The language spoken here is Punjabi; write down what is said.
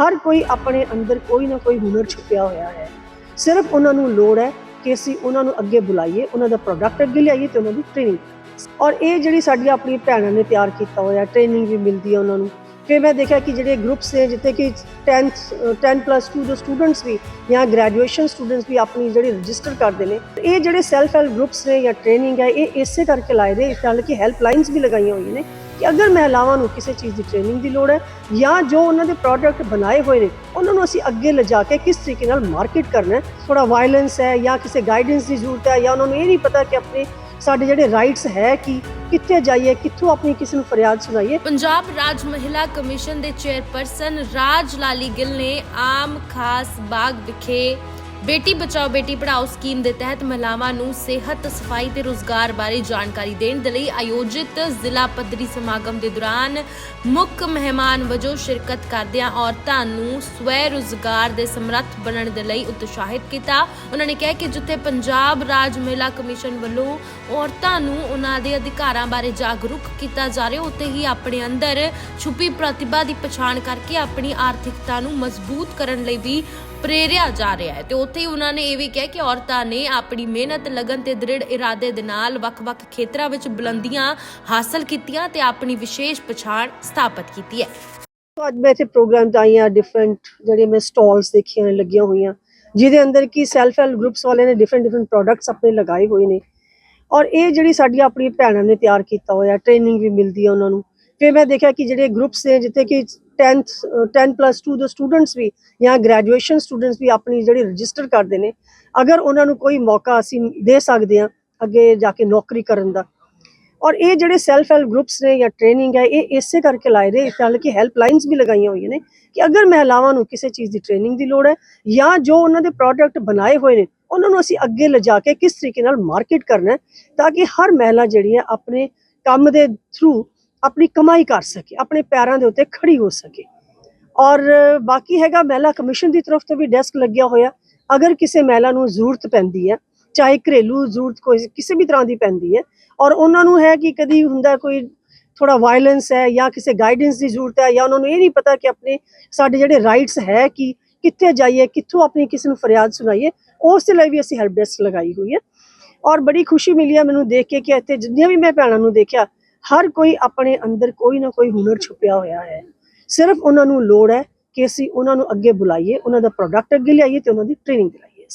ਹਰ ਕੋਈ ਆਪਣੇ ਅੰਦਰ ਕੋਈ ਨਾ ਕੋਈ ਹੁਨਰ ਛੁਪਿਆ ਹੋਇਆ ਹੈ। ਸਿਰਫ ਉਹਨਾਂ ਨੂੰ ਲੋੜ ਹੈ ਕਿ ਅਸੀਂ ਉਹਨਾਂ ਨੂੰ ਅੱਗੇ ਬੁਲਾਈਏ, ਉਹਨਾਂ ਦਾ ਪ੍ਰੋਡਕਟ ਅੱਗੇ ਲਿਆਈਏ ਤੇ ਉਹਨਾਂ ਦੀ ਟ੍ਰੇਨਿੰਗ ਔਰ ਇਹ ਜਿਹੜੀ ਸਾਡੀ ਆਪਣੀ ਭੈਣਾਂ ਨੇ ਤਿਆਰ ਕੀਤਾ ਹੋਇਆ ਟ੍ਰੇਨਿੰਗ ਵੀ ਮਿਲਦੀ ਹੈ ਉਹਨਾਂ ਨੂੰ। ਫਿਰ ਮੈਂ ਦੇਖਿਆ ਕਿ ਜਿਹੜੇ ਗਰੁੱਪਸ ਨੇ, ਜਿੱਥੇ ਕਿ 10th 10 ਪਲੱਸ 2 ਦੇ ਸਟੂਡੈਂਟਸ ਵੀ ਜਾਂ ਗ੍ਰੈਜੂਏਸ਼ਨ ਸਟੂਡੈਂਟਸ ਵੀ ਆਪਣੀ ਜਿਹੜੀ ਰਜਿਸਟਰ ਕਰਦੇ ਨੇ, ਇਹ ਜਿਹੜੇ ਸੈਲਫ ਹੈਲਪ ਗਰੁੱਪਸ ਨੇ ਜਾਂ ਟ੍ਰੇਨਿੰਗ ਹੈ, ਇਹ ਇਸੇ ਕਰਕੇ ਲਾਏ ਦੇ ਨਾਲ ਕਿ ਹੈਲਪਲਾਈਨਸ ਵੀ ਲਗਾਈਆਂ ਹੋਈਆਂ ਨੇ। ਕਿ ਅਗਰ ਮਹਿਲਾਵਾਂ ਨੂੰ ਕਿਸੇ ਚੀਜ਼ ਦੀ ਟ੍ਰੇਨਿੰਗ ਦੀ ਲੋੜ ਹੈ ਜਾਂ ਜੋ ਉਹਨਾਂ ਦੇ ਪ੍ਰੋਡਕਟ ਬਣਾਏ ਹੋਏ ਨੇ, ਉਹਨਾਂ ਨੂੰ ਅਸੀਂ ਅੱਗੇ ਲਿਜਾ ਕੇ ਕਿਸ ਤਰੀਕੇ ਨਾਲ ਮਾਰਕੀਟ ਕਰਨਾ ਹੈ। ਥੋੜਾ ਵਾਇਲੈਂਸ ਹੈ ਜਾਂ ਕਿਸੇ ਗਾਈਡੈਂਸ ਦੀ ਜ਼ਰੂਰਤ ਹੈ ਜਾਂ ਉਹਨਾਂ ਨੂੰ ਇਹ ਨਹੀਂ ਪਤਾ ਕਿ ਆਪਣੇ ਸਾਡੇ ਜਿਹੜੇ ਰਾਈਟਸ ਹੈ ਕਿ, ਕਿੱਥੇ ਜਾਈਏ, ਕਿੱਥੋਂ ਆਪਣੀ ਕਿਸੇ ਨੂੰ ਫਰਿਆਦ ਸੁਣਾਈਏ। ਪੰਜਾਬ ਰਾਜ ਮਹਿਲਾ ਕਮਿਸ਼ਨ ਦੇ ਚੇਅਰਪਰਸਨ ਰਾਜ ਲਾਲੀ ਗਿੱਲ ਨੇ ਆਮ ਖਾਸ ਬਾਗ ਵਿਖੇ ਬੇਟੀ ਬਚਾਓ, ਬੇਟੀ ਪੜ੍ਹਾਓ ਸਕੀਮ ਦੇ ਤਹਿਤ ਮਹਿਲਾਵਾਂ ਨੂੰ ਸਿਹਤ, ਸਫ਼ਾਈ ਤੇ ਰੋਜ਼ਗਾਰ ਬਾਰੇ ਜਾਣਕਾਰੀ ਦੇਣ ਦੇ ਲਈ ਆਯੋਜਿਤ ਜ਼ਿਲ੍ਹਾ ਪੱਧਰੀ ਸਮਾਗਮ ਦੇ ਦੌਰਾਨ ਮੁੱਖ ਮਹਿਮਾਨ ਵਜੋਂ ਸ਼ਿਰਕਤ ਕਰਦਿਆਂ ਔਰਤਾਂ ਨੂੰ ਸਵੈ ਰੋਜ਼ਗਾਰ ਦੇ ਸਮਰੱਥ ਬਣਨ ਦੇ ਲਈ ਉਤਸ਼ਾਹਿਤ ਕੀਤਾ। ਉਹਨਾਂ ਨੇ ਕਿਹਾ ਕਿ ਜਿੱਥੇ ਪੰਜਾਬ ਰਾਜ ਮਹਿਲਾ ਕਮਿਸ਼ਨ ਵੱਲੋਂ ਔਰਤਾਂ ਨੂੰ ਉਹਨਾਂ ਦੇ ਅਧਿਕਾਰਾਂ ਬਾਰੇ ਜਾਗਰੂਕ ਕੀਤਾ ਜਾ ਰਿਹਾ, ਉੱਥੇ ਹੀ ਆਪਣੇ ਅੰਦਰ ਛੁਪੀ ਪ੍ਰਤਿਭਾ ਦੀ ਪਛਾਣ ਕਰਕੇ ਆਪਣੀ ਆਰਥਿਕਤਾ ਨੂੰ ਮਜ਼ਬੂਤ ਕਰਨ ਲਈ ਵੀ ਪ੍ਰੇਰਿਆ ਜਾ ਰਿਹਾ ਹੈ। ਤੇ ਉੱਥੇ ਹੀ ਉਹਨਾਂ ਨੇ ਇਹ ਵੀ ਕਿਹਾ ਕਿ ਔਰਤਾਂ ਨੇ ਆਪਣੀ ਮਿਹਨਤ, ਲਗਨ ਤੇ ਦ੍ਰਿੜ ਇਰਾਦੇ ਦੇ ਨਾਲ ਵੱਖ-ਵੱਖ ਖੇਤਰਾਂ ਵਿੱਚ ਬੁਲੰਦੀਆਂ ਹਾਸਲ ਕੀਤੀਆਂ ਤੇ ਆਪਣੀ ਵਿਸ਼ੇਸ਼ ਪਛਾਣ ਸਥਾਪਿਤ ਕੀਤੀ ਹੈ। ਅੱਜ ਮੈਂ ਇੱਥੇ ਪ੍ਰੋਗਰਾਮ 'ਚ ਡਿਫਰੈਂਟ ਜਿਹੜੇ ਮੈਂ ਸਟਾਲਸ ਦੇਖੀਆਂ ਨੇ, ਲੱਗੀਆਂ ਹੋਈਆਂ, ਜਿਹਦੇ ਅੰਦਰ ਕੀ ਸੈਲਫ ਹੈਲਪ ਗਰੁੱਪਸ ਵਾਲਿਆਂ ਨੇ ਡਿਫਰੈਂਟ ਡਿਫਰੈਂਟ ਪ੍ਰੋਡਕਟਸ ਆਪਣੇ ਲਗਾਏ ਹੋਏ ਨੇ। ਔਰ ਇਹ ਜਿਹੜੀ ਸਾਡੀਆਂ ਆਪਣੀ ਭੈਣਾਂ ਨੇ ਤਿਆਰ ਕੀਤਾ ਹੋਇਆ ਟ੍ਰੇਨਿੰਗ ਵੀ ਮਿਲਦੀ ਹੈ ਉਹਨਾਂ ਨੂੰ। ਫਿਰ ਮੈਂ ਦੇਖਿਆ ਕਿ ਜਿਹੜੇ ਗਰੁੱਪਸ ਨੇ, ਜਿੱਥੇ ਕਿ 10th 10 ਪਲੱਸ 2 ਦੇ ਸਟੂਡੈਂਟਸ ਵੀ ਜਾਂ ਗ੍ਰੈਜੂਏਸ਼ਨ ਸਟੂਡੈਂਟਸ ਵੀ ਆਪਣੀ ਜਿਹੜੀ ਰਜਿਸਟਰ ਕਰਦੇ ਨੇ। ਅਗਰ ਉਹਨਾਂ ਨੂੰ ਕੋਈ ਮੌਕਾ ਅਸੀਂ ਦੇ ਸਕਦੇ ਹਾਂ ਅੱਗੇ ਜਾ ਕੇ ਨੌਕਰੀ ਕਰਨ ਦਾ। ਔਰ ਇਹ ਜਿਹੜੇ ਸੈਲਫ ਹੈਲਪ ਗਰੁੱਪਸ ਨੇ ਜਾਂ ਟ੍ਰੇਨਿੰਗ ਹੈ, ਇਹ ਇਸੇ ਕਰਕੇ ਲਾਏ ਦੇ ਨਾਲ ਕਿ ਹੈਲਪਲਾਈਨਸ ਵੀ ਲਗਾਈਆਂ ਹੋਈਆਂ ਨੇ ਕਿ ਅਗਰ ਮਹਿਲਾਵਾਂ ਨੂੰ ਕਿਸੇ ਚੀਜ਼ ਦੀ ਟ੍ਰੇਨਿੰਗ ਦੀ ਲੋੜ ਹੈ ਜਾਂ ਜੋ ਉਹਨਾਂ ਦੇ ਪ੍ਰੋਡਕਟ ਬਣਾਏ ਹੋਏ ਨੇ, ਉਹਨਾਂ ਨੂੰ ਅਸੀਂ ਅੱਗੇ ਲਿਜਾ ਕੇ ਕਿਸ ਤਰੀਕੇ ਨਾਲ ਮਾਰਕੀਟ ਕਰਨਾ ਹੈ ਤਾਂ ਕਿ ਹਰ ਮਹਿਲਾ ਜਿਹੜੀ ਹੈ ਆਪਣੇ ਕੰਮ ਦੇ ਥਰੂ ਆਪਣੀ ਕਮਾਈ ਕਰ ਸਕੇ, ਆਪਣੇ ਪੈਰਾਂ ਦੇ ਉੱਤੇ ਖੜੀ ਹੋ ਸਕੇ। ਔਰ ਬਾਕੀ ਹੈਗਾ ਮਹਿਲਾ ਕਮਿਸ਼ਨ ਦੀ ਤਰਫ ਤੋਂ ਵੀ ਡੈਸਕ ਲੱਗਿਆ ਹੋਇਆ। ਅਗਰ ਕਿਸੇ ਮਹਿਲਾ ਨੂੰ ਜ਼ਰੂਰਤ ਪੈਂਦੀ ਹੈ, ਚਾਹੇ ਘਰੇਲੂ ਜ਼ਰੂਰਤ ਕੋਈ, ਕਿਸੇ ਵੀ ਤਰ੍ਹਾਂ ਦੀ ਪੈਂਦੀ ਹੈ, ਔਰ ਉਹਨਾਂ ਨੂੰ ਹੈ ਕਿ ਕਦੀ ਹੁੰਦਾ ਕੋਈ ਥੋੜਾ ਵਾਇਲੈਂਸ ਹੈ ਜਾਂ ਕਿਸੇ ਗਾਈਡੈਂਸ ਦੀ ਜ਼ਰੂਰਤ ਹੈ ਜਾਂ ਉਹਨਾਂ ਨੂੰ ਇਹ ਨਹੀਂ ਪਤਾ ਕਿ ਆਪਣੇ ਸਾਡੇ ਜਿਹੜੇ ਰਾਈਟਸ ਹੈ ਕਿ ਕਿੱਥੇ ਜਾਈਏ, ਕਿੱਥੋਂ ਆਪਣੀ ਕਿਸੇ ਨੂੰ ਫਰਿਆਦ ਸੁਣਾਈਏ, ਉਸ ਦੇ ਲਈ ਵੀ ਅਸੀਂ ਹੈਲਪ ਡੈਸਕ ਲਗਾਈ ਹੋਈ ਹੈ। ਔਰ ਬੜੀ ਖੁਸ਼ੀ ਮਿਲੀ ਹੈ ਮੈਨੂੰ ਦੇਖ ਕੇ ਕਿ ਇੱਥੇ ਜਿੰਨੀਆਂ ਵੀ ਮੈਂ ਭੈਣਾਂ ਨੂੰ ਦੇਖਿਆ ਹਰ ਕੋਈ ਆਪਣੇ ਅੰਦਰ ਕੋਈ ਨਾ ਕੋਈ ਹੁਨਰ ਛੁਪਿਆ ਹੋਇਆ ਹੈ। ਸਿਰਫ ਉਹਨਾਂ ਨੂੰ ਲੋੜ ਹੈ ਕਿ ਅਸੀਂ ਉਹਨਾਂ ਨੂੰ ਅੱਗੇ ਬੁਲਾਈਏ, ਉਹਨਾਂ ਦਾ ਪ੍ਰੋਡਕਟ ਅੱਗੇ ਲਿਆਈਏ ਤੇ ਉਹਨਾਂ ਦੀ ਟ੍ਰੇਨਿੰਗ ਦਿਲਾਈਏ